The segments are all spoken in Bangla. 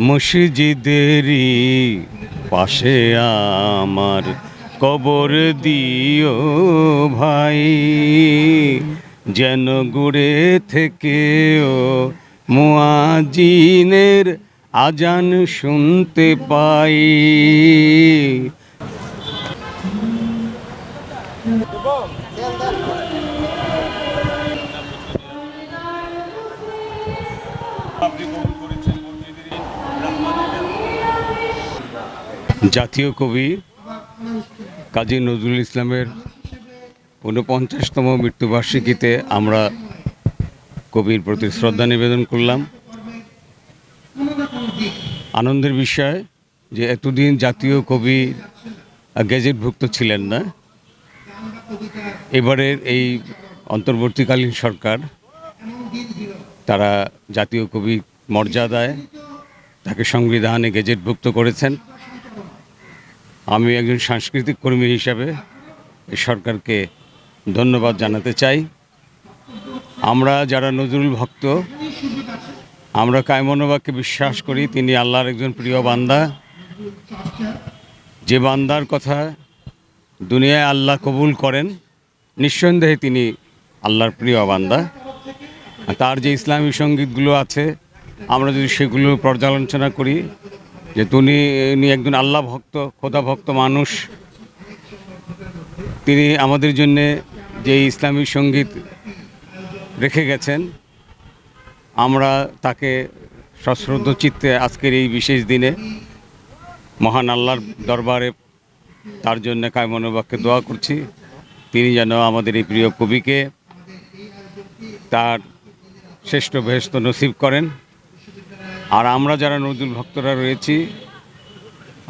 মসজিদেরই পাশে আমার কবর দিও ভাই। যেন গুড়ে থেকেও মুয়াজিনের আজান শুনতে পাই। জাতীয় কবি কাজী নজরুল ইসলামের ঊনপঞ্চাশতম মৃত্যুবার্ষিকীতে আমরা কবির প্রতি শ্রদ্ধা নিবেদন করলাম। আনন্দের বিষয় যে এতদিন জাতীয় কবি গেজেটভুক্ত ছিলেন না, এবারের এই অন্তর্বর্তীকালীন সরকার তারা জাতীয় কবি মর্যাদায় তাকে সংবিধানে গেজেটভুক্ত করেছেন। আমি একজন সাংস্কৃতিক কর্মী হিসাবে সরকারকে ধন্যবাদ জানাতে চাই। আমরা যারা নজরুল ভক্ত, আমরা কায়মনোবাকে বিশ্বাস করি, তিনি আল্লাহর একজন প্রিয় বান্দা। যে বান্দার কথা দুনিয়ায় আল্লাহ কবুল করেন, নিঃসন্দেহে তিনি আল্লাহর প্রিয় বান্দা। তার যে ইসলামী সঙ্গীতগুলো আছে, আমরা যদি সেগুলো পর্যালোচনা করি যে তিনি, উনি একজন আল্লাহ ভক্ত, খোদা ভক্ত মানুষ। তিনি আমাদের জন্য যে ইসলামী সংগীত রেখে গেছেন, আমরা তাকে সশ্রদ্ধ চিত্তে আজকের এই বিশেষ দিনে মহান আল্লাহর দরবারে তার জন্য কায়মনোবাক্যে দোয়া করছি। তিনি যেন আমাদের এই প্রিয় কবিকে তার শ্রেষ্ঠ বেহস্ত নসিব করেন। আর আমরা যারা নজরুল ভক্তরা রয়েছি,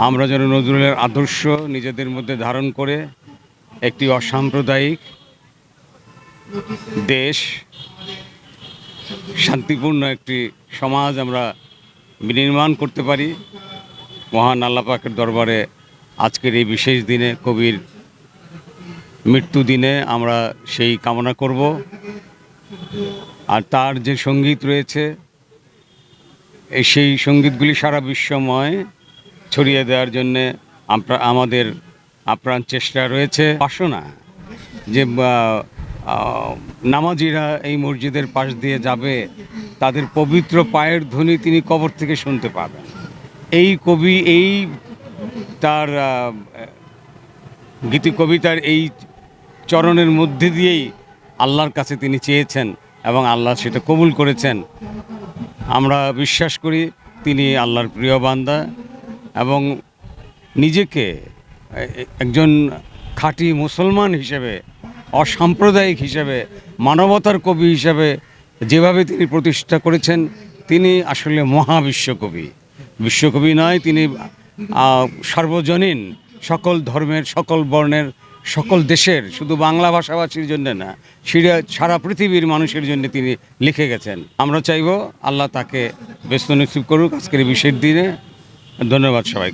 আমরা যেন নজরুলের আদর্শ নিজেদের মধ্যে ধারণ করে একটি অসাম্প্রদায়িক দেশ, শান্তিপূর্ণ একটি সমাজ আমরা বিনির্মাণ করতে পারি। মহান আল্লাহ পাকের দরবারে আজকের এই বিশেষ দিনে কবির মৃত্যু দিনে আমরা সেই কামনা করব। আর তার যে সংগীত রয়েছে সেই সঙ্গীতগুলি সারা বিশ্বময় ছড়িয়ে দেওয়ার জন্যে আমাদের আপ্রাণ চেষ্টা রয়েছে। বাসনা যে নামাজিরা এই মসজিদের পাশ দিয়ে যাবে, তাদের পবিত্র পায়ের ধ্বনি তিনি কবর থেকে শুনতে পাবেন। এই কবি, এই তার গীতি কবিতার এই চরণের মধ্যে দিয়েই আল্লাহর কাছে তিনি চেয়েছেন এবং আল্লাহ সেটা কবুল করেছেন। আমরা বিশ্বাস করি তিনি আল্লাহর প্রিয় বান্দা এবং নিজেকে একজন খাঁটি মুসলমান হিসেবে, অসাম্প্রদায়িক হিসেবে, মানবতার কবি হিসেবে যেভাবে তিনি প্রতিষ্ঠা করেছেন, তিনি আসলে মহাবিশ্বকবি। বিশ্বকবি নয়, তিনি সার্বজনীন সকল ধর্মের, সকল বর্ণের সকল দেশের, শুধু বাংলা ভাষাভাষীর জন্য না সিরিয়া সারা পৃথিবীর মানুষের জন্য তিনি লিখে গেছেন। আমরা চাইব আল্লাহ তাকে ব্যস্ত নসিব করুক আজকের বিশের দিনে। ধন্যবাদ সবাইকে।